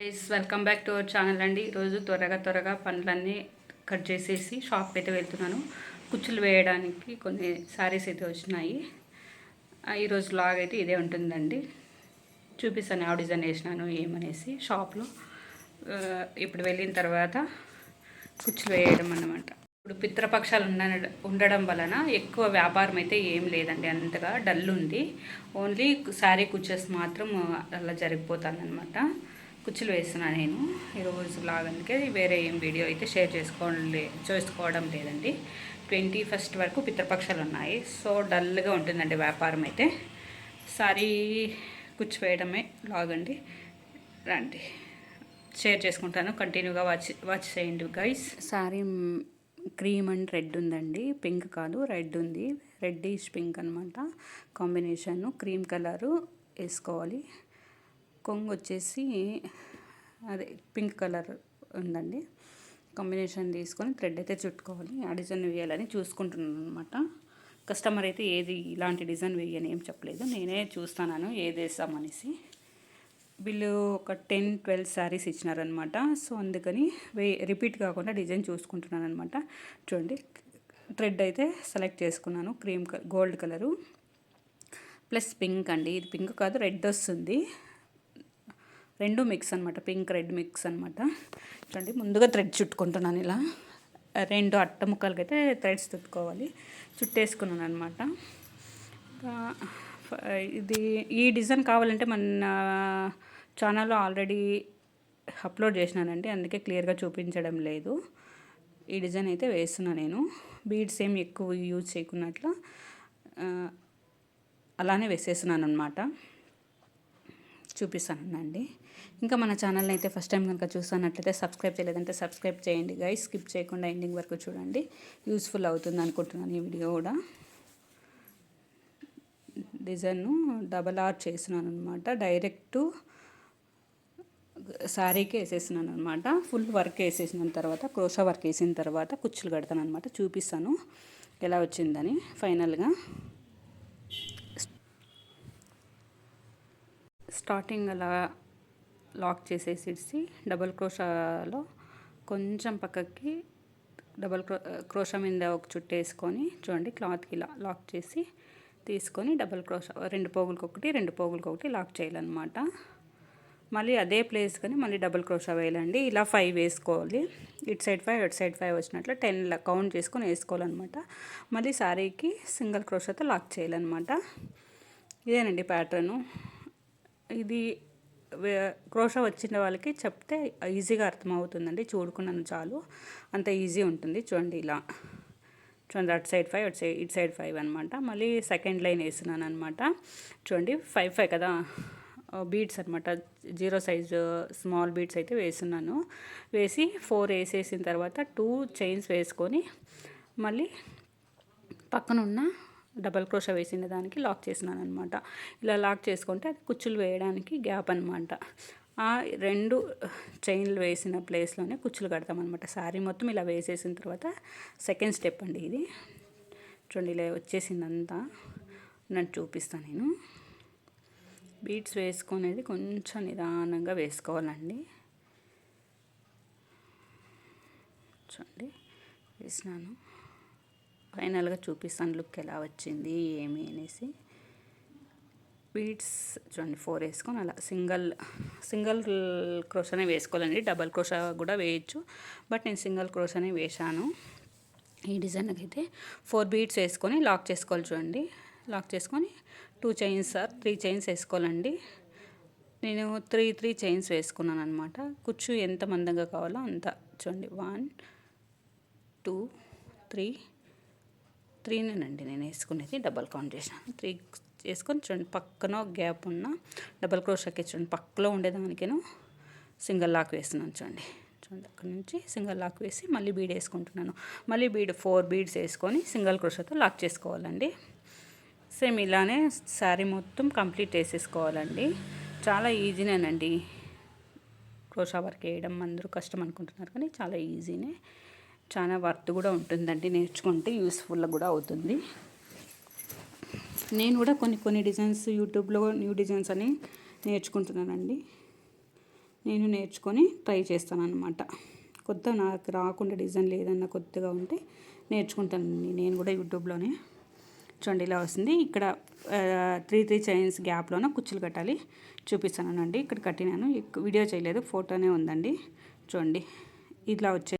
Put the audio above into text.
Please welcome back to our channel అండి. ఈరోజు త్వరగా త్వరగా పనులన్నీ కట్ చేసేసి షాప్కి అయితే వెళ్తున్నాను. కుచ్చులు వేయడానికి కొన్ని శారీస్ అయితే వచ్చినాయి. ఈరోజు లాగ్ అయితే ఇదే ఉంటుందండి. చూపిస్తాను ఆ డిజైన్ వేసినాను ఏమనేసి షాప్లో ఇప్పుడు వెళ్ళిన తర్వాత కుచ్చులు వేయడం అన్నమాట. ఇప్పుడు పితృపక్షాలు ఉండ ఉండడం వలన ఎక్కువ వ్యాపారం అయితే ఏం లేదండి. అంతగా డల్ ఉంది. ఓన్లీ శారీ కుచ్చెస్ మాత్రం అలా జరిగిపోతాను అనమాట కుచ్చులు వేస్తున్నా నేను. ఈరోజు బ్లాగ్ అందుకే వేరే ఏం వీడియో అయితే షేర్ చేసుకోలే చేసుకోవడం లేదండి. ట్వంటీ ఫస్ట్ వరకు పితృపక్షాలు ఉన్నాయి. సో డల్గా ఉంటుందండి వ్యాపారం అయితే. సారీ కుచ్చు వేయడమే బ్లాగ్ అండి. రండి. షేర్ చేసుకుంటాను. కంటిన్యూగా వాచ్ వాచ్ చేయండి guys sari cream and red ఉందండి. పింక్ కాదు రెడ్ ఉంది. రెడ్డిష్ పింక్ అనమాట కాంబినేషన్ క్రీమ్ కలరు వేసుకోవాలి. కొంగు వచ్చేసి అదే పింక్ కలర్ ఉందండి. కాంబినేషన్ తీసుకొని థ్రెడ్ అయితే చుట్టుకోవాలి. ఆ డిజైన్ వేయాలని చూసుకుంటున్నాను అనమాట కస్టమర్ అయితే ఏది ఇలాంటి డిజైన్ వేయని ఏం చెప్పలేదు. నేనే చూస్తాను ఏది వేస్తామనేసి. వీళ్ళు ఒక టెన్ ట్వెల్వ్ శారీస్ ఇచ్చినారనమాట సో అందుకని వే రిపీట్ కాకుండా డిజైన్ చూసుకుంటున్నాను అనమాట చూడండి థ్రెడ్ అయితే సెలెక్ట్ చేసుకున్నాను. Cream gold colour. Plus pink అండి. ఇది పింక్ కాదు రెడ్ వస్తుంది. రెండు మిక్స్ అనమాట పింక్ రెడ్ మిక్స్ అనమాట చూడండి ముందుగా థ్రెడ్ చుట్టుకుంటున్నాను ఇలా. రెండు అట్ట ముక్కలకి అయితే థ్రెడ్స్ చుట్టుకోవాలి. చుట్టేసుకున్నాను అనమాట ఇది ఈ డిజైన్ కావాలంటే మన ఛానల్లో ఆల్రెడీ అప్లోడ్ చేసినానండి. అందుకే క్లియర్గా చూపించడం లేదు. ఈ డిజైన్ అయితే వేస్తున్నా నేను. బీడ్స్ ఏం ఎక్కువ యూజ్ చేయకున్నట్లు అలానే వేసేస్తున్నాను అనమాట చూపిస్తానండి. ఇంకా మన ఛానల్ని అయితే ఫస్ట్ టైం కనుక చూస్తున్నట్లయితే సబ్స్క్రైబ్ చేయలేదంటే సబ్స్క్రైబ్ చేయండి గైస్ స్కిప్ చేయకుండా ఎండింగ్ వరకు చూడండి. యూస్ఫుల్ అవుతుంది అనుకుంటున్నాను ఈ వీడియో కూడా. డిజైన్ను డబల్ ఆర్ చేస్తున్నాను అనమాట డైరెక్ట్ శారీకి వేసేసినాను అనమాట ఫుల్ వర్క్ వేసేసిన తర్వాత క్రోషా వర్క్ వేసిన తర్వాత కుచ్చులు కడతాను అనమాట చూపిస్తాను ఎలా వచ్చిందని ఫైనల్గా స్టార్టింగ్ అలా లాక్ చేసేసి డబల్ క్రోషాలో కొంచెం పక్కకి డబల్ క్రో క్రోషా మీద ఒక చుట్టు వేసుకొని చూడండి క్లాత్కి ఇలా లాక్ చేసి తీసుకొని డబల్ క్రోషా రెండు పోగులకొకటి రెండు పోగులకొకటి లాక్ చేయాలన్నమాట. మళ్ళీ అదే ప్లేస్ కానీ మళ్ళీ డబుల్ క్రోషా వేయాలండి. ఇలా ఫైవ్ వేసుకోవాలి. ఇటు సైడ్ ఫైవ్ ఇటు సైడ్ ఫైవ్ వచ్చినట్లు టెన్ కౌంట్ చేసుకొని వేసుకోవాలన్నమాట. మళ్ళీ శారీకి సింగిల్ క్రోషాతో లాక్ చేయాలన్నమాట. ఇదేనండి ప్యాటర్ను. ఇది క్రోషా వచ్చిన వాళ్ళకి చెప్తే ఈజీగా అర్థమవుతుందండి. చూడుకున్నాను చాలు. అంత ఈజీ ఉంటుంది. చూడండి ఇలా. చూడండి అటు సైడ్ ఫైవ్ అటు సైడ్ ఇటు సైడ్ ఫైవ్ అనమాట మళ్ళీ సెకండ్ లైన్ వేసినాను అనమాట చూడండి ఫైవ్ ఫైవ్ కదా. బీడ్స్ అనమాట జీరో సైజు స్మాల్ బీడ్స్ అయితే వేస్తున్నాను. వేసి ఫోర్ వేసేసిన తర్వాత టూ చైన్స్ వేసుకొని మళ్ళీ పక్కనున్న డబల్ క్రోషా వేసిన దానికి లాక్ చేసినాను అనమాట ఇలా లాక్ చేసుకుంటే అది కుచ్చులు వేయడానికి గ్యాప్ అనమాట ఆ రెండు చైన్లు వేసిన ప్లేస్లోనే కుచ్చులు కడతామన్నమాట. శారీ మొత్తం ఇలా వేసేసిన తర్వాత సెకండ్ స్టెప్ అండి ఇది. చూడండి ఇలా వచ్చేసిందంతా. నన్ను చూపిస్తాను నేను. బీట్స్ వేసుకునేది కొంచెం నిదానంగా వేసుకోవాలండి. చూడండి వేసినాను. ఫైనల్గా చూపిస్తాను లుక్ ఎలా వచ్చింది ఏమి అనేసి. బీడ్స్ చూడండి ఫోర్ వేసుకొని అలా సింగిల్ సింగిల్ క్రోషానే వేసుకోవాలండి. డబల్ క్రోషా కూడా వేయచ్చు. బట్ నేను సింగిల్ క్రోషానే వేశాను. ఈ డిజైన్కి అయితే ఫోర్ బీడ్స్ వేసుకొని లాక్ చేసుకోవాలి చూడండి. లాక్ చేసుకొని two chains or three chains వేసుకోవాలండి. నేను త్రీ త్రీ చైన్స్ వేసుకున్నాను అనమాట కుచ్చు ఎంత మందంగా కావాలో అంత. చూడండి వన్ టూ త్రీ త్రీనేనండి నేను వేసుకునేది డబల్ కౌంట్ చేశాను త్రీ వేసుకొని చూడండి పక్కన గ్యాప్ ఉన్న డబల్ క్రోషాకి చూడండి పక్కలో ఉండేదానికేను సింగిల్ లాక్ వేస్తున్నాను చూడండి. చూడండి అక్కడ నుంచి సింగిల్ లాక్ వేసి మళ్ళీ బీడ్ వేసుకుంటున్నాను. మళ్ళీ బీడ్ ఫోర్ బీడ్స్ వేసుకొని సింగిల్ క్రోషాతో లాక్ చేసుకోవాలండి. సేమ్ ఇలానే శారీ మొత్తం కంప్లీట్ వేసేసుకోవాలండి. చాలా ఈజీనేనండి. క్రోషా వర్క్ వేయడం అందరూ కష్టం అనుకుంటున్నారు కానీ చాలా ఈజీనే. చాలా వర్త్ కూడా ఉంటుందండి. నేర్చుకుంటే యూస్ఫుల్గా కూడా అవుతుంది. నేను కూడా కొన్ని కొన్ని డిజైన్స్ యూట్యూబ్లో న్యూ డిజైన్స్ అని నేర్చుకుంటున్నానండి. నేను నేర్చుకొని ట్రై చేస్తాను అనమాట కొత్త నాకు రాకుండా డిజైన్ లేదన్న కొత్తగా ఉంటే నేర్చుకుంటానండి. నేను కూడా యూట్యూబ్లోనే. చూడండి ఇలా వస్తుంది. ఇక్కడ త్రీ త్రీ చైన్స్ గ్యాప్లోన కుచ్చులు కట్టాలి. చూపిస్తానండి ఇక్కడ కట్టినాను. వీడియో చేయలేదు. ఫోటోనే ఉందండి. చూడండి. ఇట్లా వచ్చే